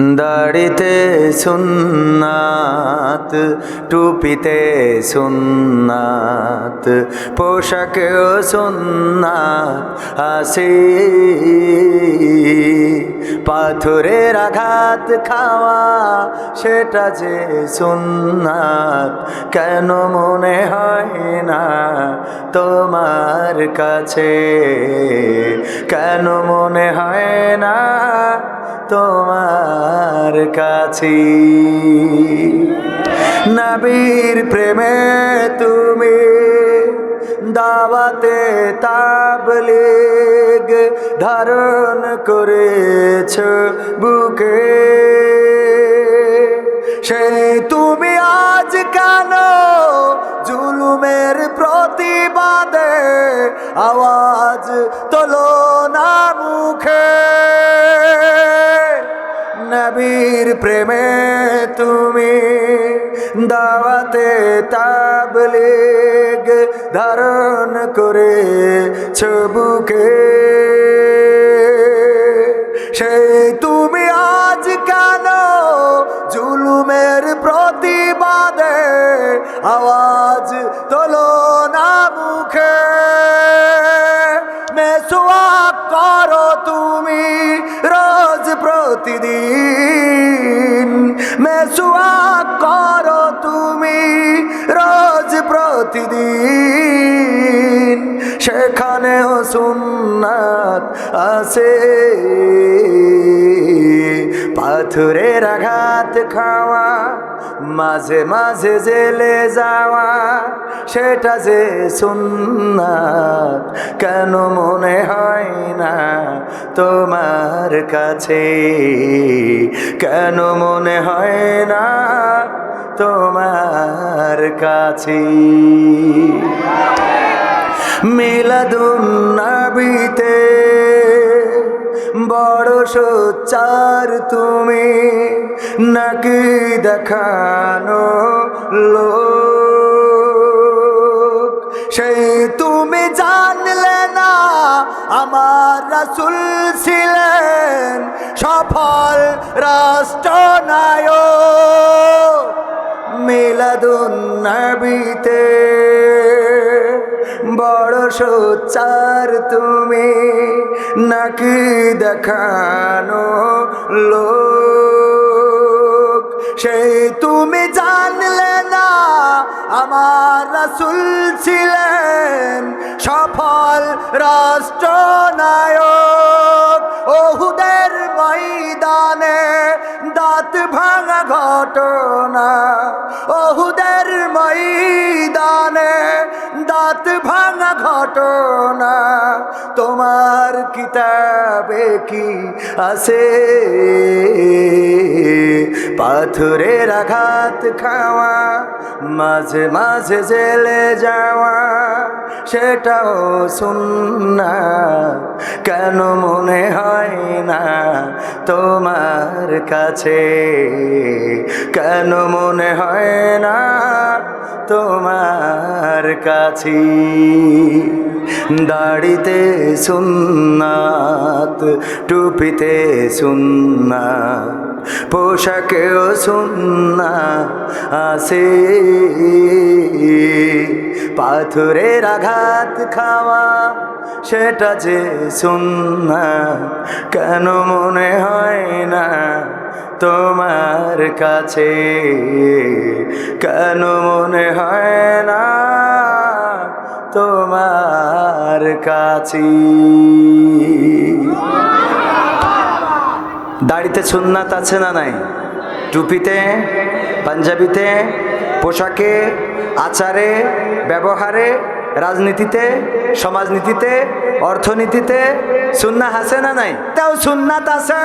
দাড়িতে সুন্নাত, টুপিতে সুন্নাত পোশাকেও সুন্নাত আসি। পাথরের আঘাত খাওয়া, সেটা যে সুন্নাত, কেন মনে হয় না তোমার কাছে? কেন মনে হয় না তোমার কাছে। নবীর প্রেমে তুমি দাওয়াতে তাবলিগ ধারণ করেছ বুকে। সে তুমি আজ কেন জুলুমের প্রতিবাদে আওয়াজ নবীর প্রেমে তুমি দাওয়াতে তাবলিগ ধারণ করে ছবুকে সেই তুমি আজ কেন জুলুমের প্রতিবাদে আওয়াজ তোলো না মুখে? মেসোয়া করো তুমি রোজ প্রতিদিন মেসোয়া করো তুমি রোজ প্রতিদিন। সেখানেও সুন্নাত আছে। পাথরের আঘাত খাওয়া মাঝে মাঝে জেলে যাওয়া, সেটা যে সুন্নাত, কেন মনে হয় না তোমার কাছে? কেন মনে হয় না তোমার কাছে? মিলাদুন্নবীতে বড় সোচ্চার তুমি। নাকি দেখানো লোক? সেই তুমি জানলে না আমার রাসুল ছিলেন সফল রাষ্ট্র রাষ্ট্রনায়ক মিলাদুন্নবীতে বড় সোচ্চার তুমি নাকি দেখানো লোক? সেই তুমি জানলে না, আমার রাসুল ছিলেন সফল রাষ্ট্রনায়ক। ওহুদের ময়দানে দাঁত ভাঙা ঘটনা। ওহুদের ময়দানে দাঁত ভাঙা ঘটনা। তোমার কিতাবে কি আছে? পাথরের আঘাত খাওয়া, মাঝে মাঝে জেলে যাওয়া, সেটাও শুননা কেন মনে হয় না তোমার কাছে? কেন মনে হয় না তোমার কাছে? দাড়িতে সুন্নাত, টুপিতে সুন্নাত। পোশাকেও সুন্না আসে পাথরের আঘাত খাওয়া, সেটা যে সুন্না, কেন মনে হয় না তোমার কাছে? কেন মনে হয় না তোমার কাছে? দাড়িতে সুন্নাত আছে না নাই? টুপিতে, পাঞ্জাবিতে, পোশাকে, আচারে, ব্যবহারে, রাজনীতিতে, সমাজনীতিতে, অর্থনীতিতে সুন্না আছে না নাই? তাও সুন্নাত আছে।